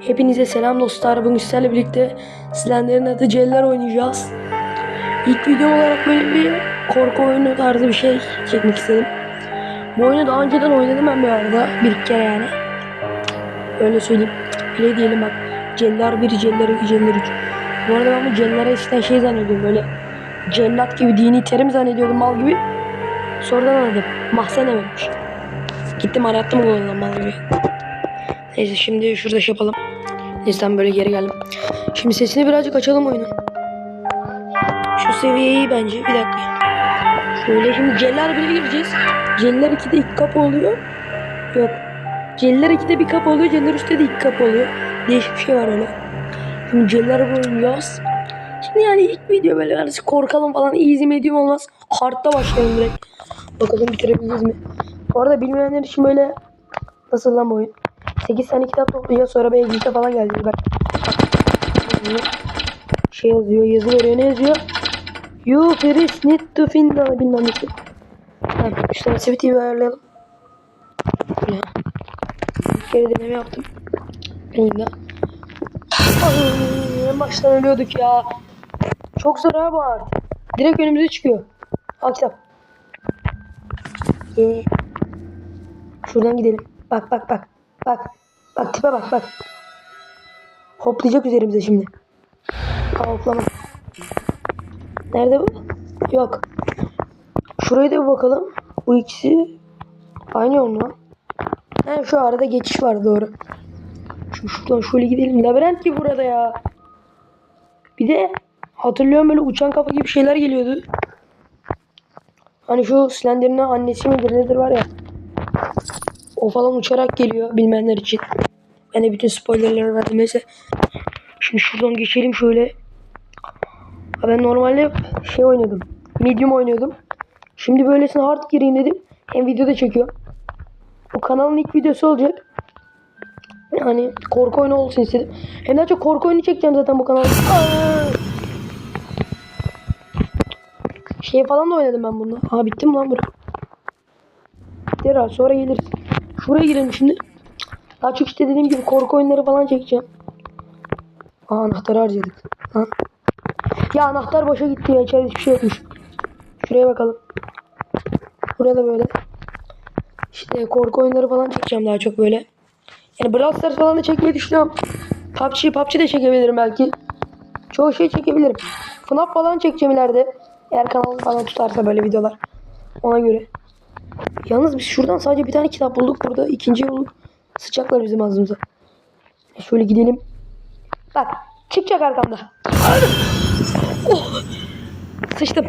Hepinize selam dostlar. Bugün sizlerle birlikte sizlerin adı Celler oynayacağız. İlk video olarak böyle bir korku oyunu tarzı bir şey çekmek istedim. Bu oyunu daha önceden oynadım ben bir arada. Bir kere yani. Öyle söyleyeyim. Öyle diyelim bak. Celler 1, Celler 2, Celler 3. Bu arada ben bu Celler'e eskiden şey zannediyordum böyle. Cellat gibi dini terim zannediyordum mal gibi. Sonradan anladım. Mahzen emekmiş. Gittim arattım Google'dan mal gibi. Neyse şimdi şurada şey yapalım. Neyse böyle geri geldim. Şimdi sesini birazcık açalım oyunun. Şu seviye iyi bence. Bir dakika. Şöyle şimdi Celler 1'e gireceğiz. Celler 2'de iki kapı oluyor. Yok. Celler 2'de bir kapı oluyor. Celler 3'te de iki kapı oluyor. Değişik bir şey var öyle. Şimdi Celler oynayacağız. Şimdi yani ilk video böyle arası korkalım falan easy medium olmaz. Hard'da başlayalım direkt. Bakalım bitirebiliriz mi? Bu arada bilmeyenler için böyle nasıl lan bu oyun? 8 tane kitap toplayacağız sonra bir evlilikte falan geldi. Bak. Şey yazıyor, yazı veriyor. Ne yazıyor? You first need to find the bilmem nesi. Tamam, sensitivity'yi bir ayarlayalım. Böyle. Bir kere deneme yaptım. Elimde. Ay, en baştan ölüyorduk ya. Çok zor ha bu art. Direkt önümüze çıkıyor. Al kitap. Ee, şuradan gidelim. Bak bak bak. Bak. Bak tipe bak bak. Hoplayacak üzerimize şimdi. Aa, hoplama. Nerede bu? Yok. Şuraya da bir bakalım. Bu ikisi aynı yol mu? He şu arada geçiş var doğru. Şu şuradan şöyle gidelim. Labirent gibi burada ya. Bir de hatırlıyorum böyle uçan kafa gibi şeyler geliyordu. Hani şu Slender'ın annesi midir nedir var ya. O falan uçarak geliyor bilmeyenler için. Ben de bütün spoilerları verdim. Neyse. Şimdi şuradan geçelim şöyle. Ha ben normalde şey oynuyordum. Medium oynuyordum. Şimdi böylesine hard gireyim dedim. Hem videoda çekiyor. Bu kanalın ilk videosu olacak. Yani korku oyunu olsun istedim. Hem daha çok korku oyunu çekeceğim zaten bu kanalda. Şey falan da oynadım ben bunda. Aa bitti mi lan bura? Herhalde sonra geliriz. Şuraya girelim şimdi. Daha çok işte dediğim gibi korku oyunları falan çekeceğim. Aa anahtarı harcadık. Ha? Ya anahtar boşa gitti ya. İçeride hiçbir şey yokmuş. Şuraya bakalım. Burada böyle. İşte korku oyunları falan çekeceğim daha çok böyle. Yani Brawl Stars falan da çekmeyi düşünüyorum. PUBG, PUBG de çekebilirim belki. Çoğu şey çekebilirim. FNAF falan çekeceğim ileride. Eğer kanal falan tutarsa böyle videolar. Ona göre. Yalnız biz şuradan sadece bir tane kitap bulduk. Burada ikinci bulduk. Sıçacaklar bizim ağzımıza. Şöyle gidelim. Bak çıkacak arkamda. Oh! Sıçtım.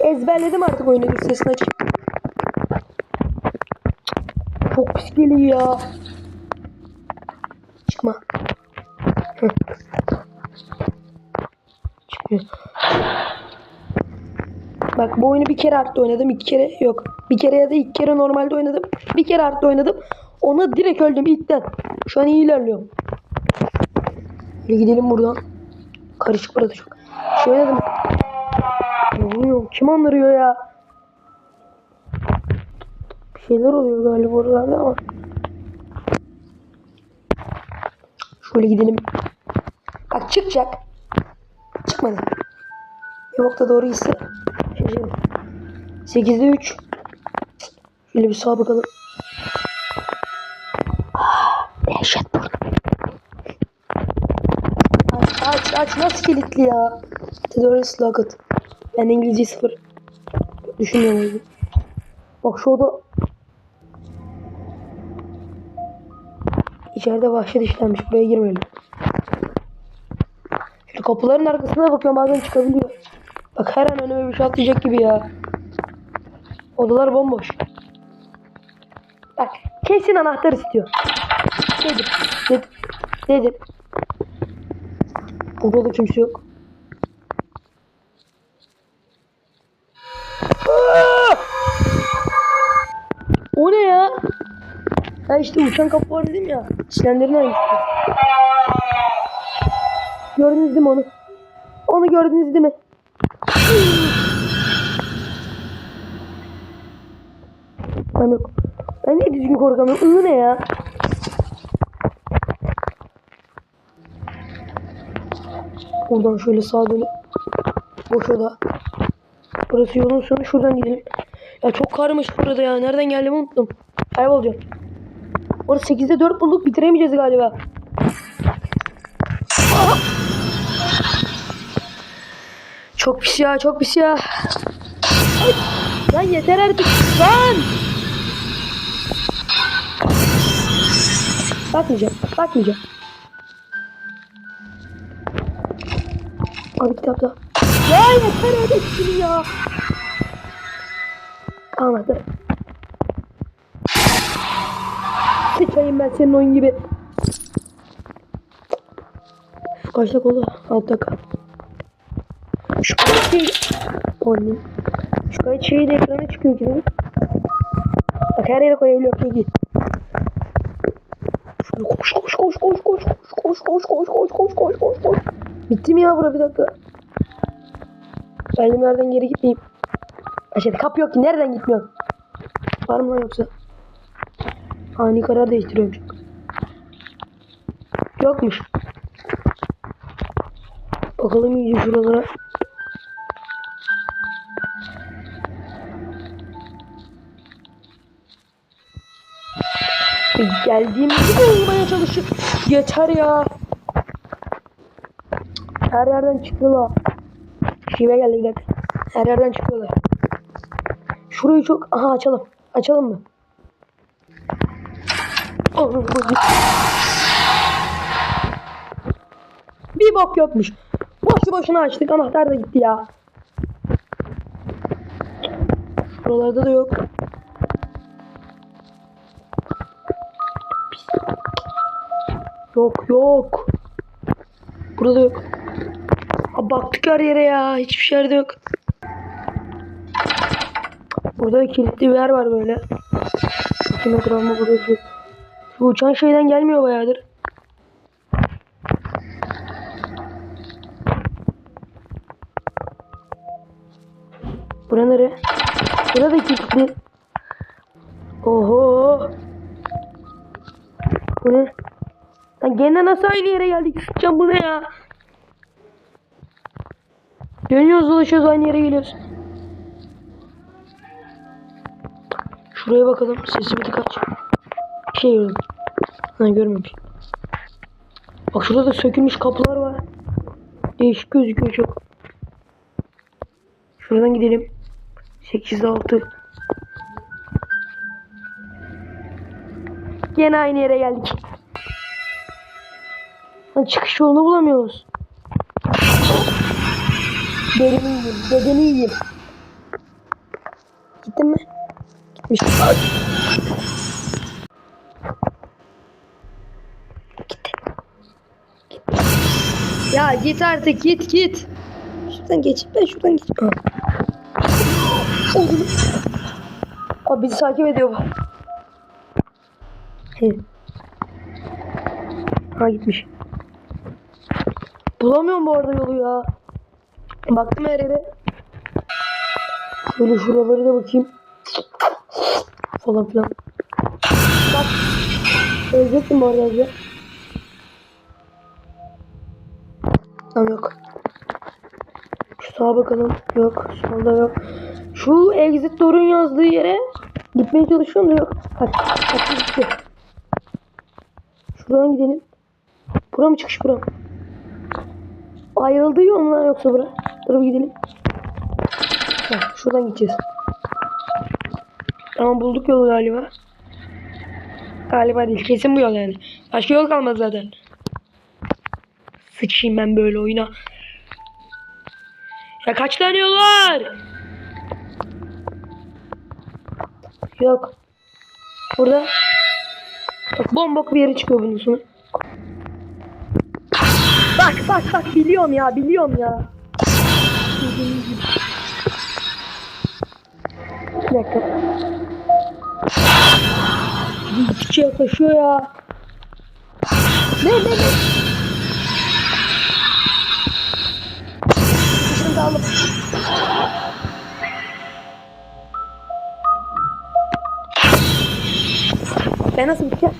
Ezberledim artık oyunu. Dur sesini açayım. Çok pis geliyor ya. Çıkma. Çıkmıyor. Bak bu oyunu bir kere hard'da oynadım. iki kere yok. Bir kere ya da iki kere normalde oynadım. Bir kere hard'da oynadım. Ona direkt öldüm ilkten. Şu an iyi ilerliyorum. Hadi gidelim buradan. Karışık burada çok. Şey oynadım. Oluyor? Kim anlarıyor ya? Bir şeyler oluyor galiba oralarda ama. Şöyle gidelim. Bak çıkacak. Çıkmadı. Bir nokta doğru ise. 8'de 3. Şöyle bir sağa bakalım. Ah, Dehşet burada. Aç aç aç nasıl kilitli ya? Terörist locket. Ben İngilizce sıfır. Düşünmüyorum. Bak şu oda İçeride vahşet işlenmiş. Buraya girmeyelim. Şu kapıların arkasına bakıyorum bazen çıkabiliyor. Bak her an önüme bir şey atlayacak gibi ya. Odalar bomboş. Bak kesin anahtar istiyor. Dedim. Dedim. Dedim. Burada da kimse yok. O ne ya? Ha işte uçan kapı var dedim ya. Silenlerin hangisi? Gördünüz değil mi onu? Onu gördünüz değil mi? Düzgün korkamıyorum? Iı ne ya? Buradan şöyle sağa dönüp boş oda. Burası yolun sonu şuradan gidelim. Ya çok karmış burada ya. Nereden geldiğimi unuttum. Kaybolacağım. Orada 8'de 4 bulduk. Bitiremeyeceğiz galiba. Aha! Çok pis ya. Çok pis ya. Ay! Lan yeter artık. Lan! Bakmayacağım. Bakmayacağım. Abi kitapta. Ya yeter artık şunu ya. Anladım. Sıçayım ben senin oyun gibi. Kaç dakika oldu? 6 dakika. Şu kayıt şey... Annem. Şu kayıt şeyi de ekrana çıkıyor ki. Bak her yere koyabiliyor ki git. Şöyle koş koş koş koş koş koş koş koş koş koş koş koş koş. Bitti mi ya bura bir dakika. Geldiğim yerden geri gitmeyeyim. Aşağıda kapı yok ki nereden gitmiyorum? Var mı lan yoksa? Ani karar değiştiriyorum çünkü. Yokmuş. Bakalım iyice şuralara. Geldiğim gibi olmaya çalışıyor. Yeter ya. Her yerden çıktılar. Şive geldi dakika. Her yerden çıkıyorlar. Şurayı çok... Aha açalım. Açalım mı? Bir bok yokmuş. Boşu boşuna açtık. Anahtar da gitti ya. Şuralarda da yok. Yok yok. Burada yok. Ha, baktık her yere ya. Hiçbir şey yerde yok. Burada da kilitli bir yer var böyle. Bakayım etrafıma burada şu. Şu uçan şeyden gelmiyor bayağıdır. Bura nere? Bura da kilitli. Oho. Bu ne? Lan gene nasıl aynı yere geldik? Sıçacağım bu ne ya? Dönüyoruz dolaşıyoruz aynı yere geliyoruz. Şuraya bakalım. Sesi bir kaç. Bir şey gördüm. Ha görmemiş. Bak şurada da sökülmüş kapılar var. Değişik gözüküyor çok. Şuradan gidelim. 8'de 6. Gene aynı yere geldik. Lan çıkış yolunu bulamıyoruz. Derimi yiyeyim. Bedeni yiyeyim. Gittin mi? Gitmiş. Gitti. Ya git artık git git. Şuradan geç. Ben şuradan geç. Ha. Oldu. Abi bizi takip ediyor bu. He. Ha gitmiş. Bulamıyorum bu arada yolu ya. Baktım her yere. Şöyle şuraları da bakayım. Falan filan. Bak. Ölecektim bu arada ya. Tamam yok. Şu sağa bakalım. Yok. Solda yok. Şu exit door'un yazdığı yere gitmeye çalışıyorum da yok. Bak gitti. Şuradan gidelim. Bura mı çıkış bura mı? Ayrıldığı yol mu lan yoksa bura? Dur gidelim. Heh, şuradan gideceğiz. Tamam bulduk yolu galiba. Galiba değil. Kesin bu yol yani. Başka yol kalmaz zaten. Sıçayım ben böyle oyuna. Ya kaç tane yol var? Yok. Burada. Bak bombok bir yere çıkıyor bunun sonu. Bak bak bak biliyorum ya biliyorum ya. Bir dakika. Gittikçe yaklaşıyor ya. Ne ne ne? Da alıp. Ben nasıl gideceğim?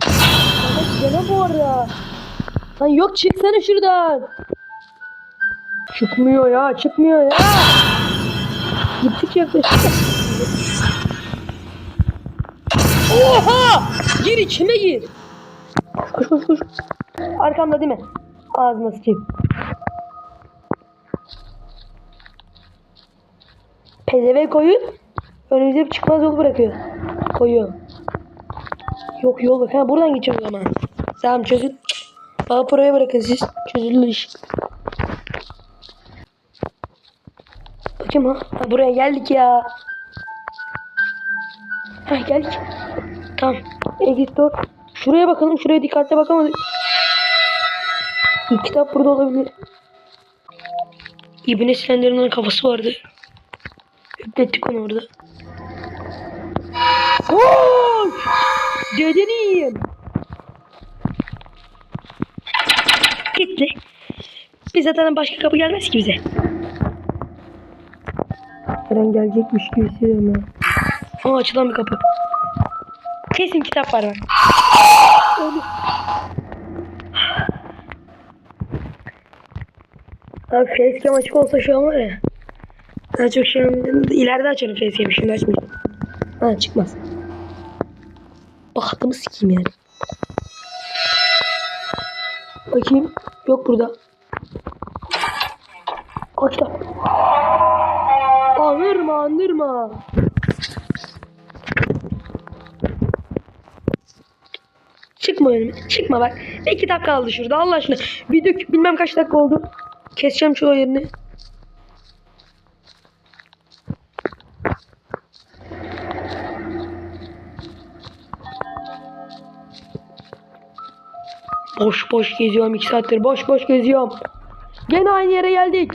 Baba gene bu arada. Lan yok çıksana şuradan. Çıkmıyor ya çıkmıyor ya. Gittikçe yaklaşıyor. Oha! Gir içine gir. Koş koş koş. Arkamda değil mi? Ağzına sıçayım. Pezeve koyun. Önümüze bir çıkmaz yol bırakıyor. Koyuyor. Yok yol bak. Ha buradan geçeceğim o zaman. Tamam çözül. Bana buraya bırakın siz. Çözülür iş. Bakayım ha. ha. Buraya geldik ya. Ha geldik. Tamam. Exit. Şuraya bakalım. Şuraya dikkatle bakamadık. Bir kitap burada olabilir. İbne Silender'in kafası vardı. Yüklettik onu orada. Koş! Dedeniyim. Gitti. Biz zaten başka kapı gelmez ki bize. Her an gelecekmiş gibi hissediyorum ya. Aa açılan bir kapı. Kesin kitap var bak. Öyle. Abi facecam açık olsa şu an var ya. Daha çok an ileride açarım facecam'i şimdi açmayacağım. Ha çıkmaz. Bahtımı sikeyim yani. Bakayım. Yok burada. Kaçta? Anırma anırma. Çıkma önüme. Çıkma bak. Bir kitap kaldı şurada Allah aşkına. Bir dök bilmem kaç dakika oldu. Keseceğim şu yerini. Boş boş geziyorum iki saattir. Boş boş geziyorum. Gene aynı yere geldik.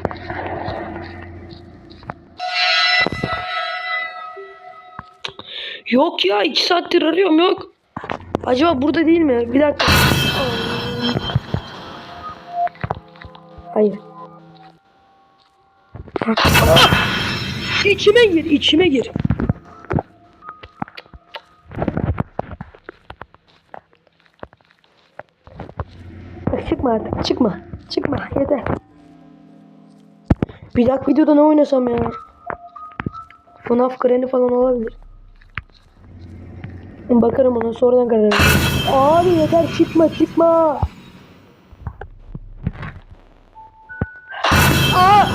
Yok ya iki saattir arıyorum yok. Acaba burada değil mi? Bir dakika. Hayır. İçime gir, içime gir. Bak çıkma artık, çıkma. Çıkma, yeter. Bir dakika videoda ne oynasam ya? FNAF Granny falan olabilir. Bakarım ona sonradan karar veririm. Abi yeter çıkma çıkma. Aa!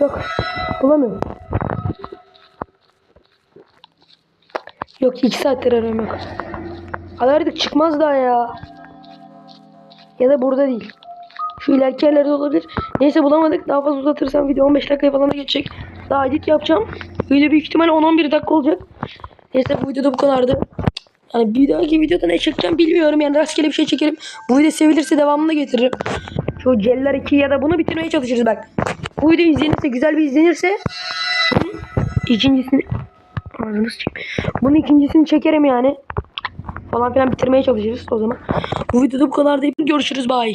Yok. Bulamıyorum. Yok iki saattir arıyorum yok. Alardık çıkmaz daha ya. Ya da burada değil. Şu ileriki yerlerde olabilir. Neyse bulamadık. Daha fazla uzatırsam video 15 dakikaya falan da geçecek. Daha edit yapacağım. Video büyük ihtimal 10-11 dakika olacak. Neyse bu videoda bu kadardı. Yani bir dahaki videoda ne çekeceğim bilmiyorum. Yani rastgele bir şey çekerim. Bu video sevilirse devamını getiririm. Şu Celler 2 ya da bunu bitirmeye çalışırız bak. Bu video izlenirse güzel bir izlenirse ikincisini Ağzını sıçayım. Bunun ikincisini çekerim yani. Falan filan bitirmeye çalışırız o zaman. Bu videoda bu kadar deyip görüşürüz bye.